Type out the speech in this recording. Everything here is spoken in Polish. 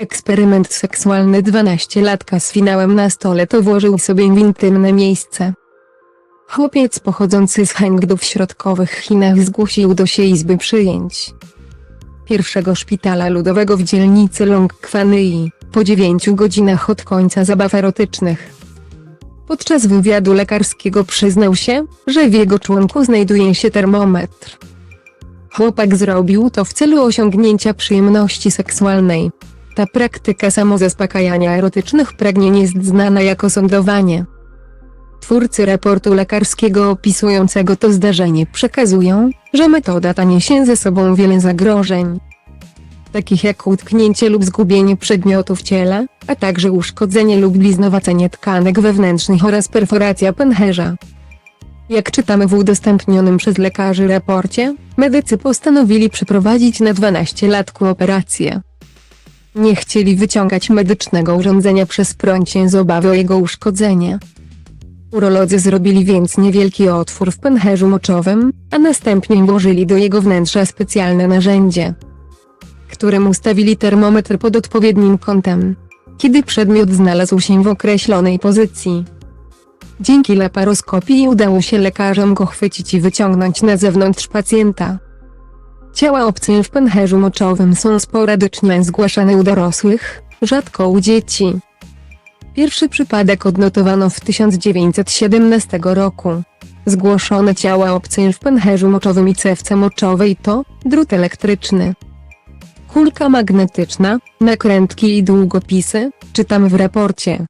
Eksperyment seksualny 12-latka z finałem na stole to włożył sobie w intymne miejsce. Chłopiec pochodzący z Hengdu w środkowych Chinach zgłosił do się izby przyjęć pierwszego szpitala ludowego w dzielnicy Longkwanyi, po 9 godzinach od końca zabaw erotycznych. Podczas wywiadu lekarskiego przyznał się, że w jego członku znajduje się termometr. Chłopak zrobił to w celu osiągnięcia przyjemności seksualnej. Ta praktyka samozaspokajania erotycznych pragnień jest znana jako sądowanie. Twórcy raportu lekarskiego opisującego to zdarzenie przekazują, że metoda ta niesie ze sobą wiele zagrożeń, takich jak utknięcie lub zgubienie przedmiotu w ciele, a także uszkodzenie lub bliznowacenie tkanek wewnętrznych oraz perforacja pęcherza. Jak czytamy w udostępnionym przez lekarzy raporcie, medycy postanowili przeprowadzić na 12-latku operację. Nie chcieli wyciągać medycznego urządzenia przez prącie z obawy o jego uszkodzenie. Urolodzy zrobili więc niewielki otwór w pęcherzu moczowym, a następnie włożyli do jego wnętrza specjalne narzędzie, którym ustawili termometr pod odpowiednim kątem, kiedy przedmiot znalazł się w określonej pozycji. Dzięki laparoskopii udało się lekarzom go chwycić i wyciągnąć na zewnątrz pacjenta. Ciała obce w pęcherzu moczowym są sporadycznie zgłaszane u dorosłych, rzadko u dzieci. Pierwszy przypadek odnotowano w 1917 roku. Zgłoszone ciała obce w pęcherzu moczowym i cewce moczowej to drut elektryczny, kulka magnetyczna, nakrętki i długopisy, czytamy w raporcie.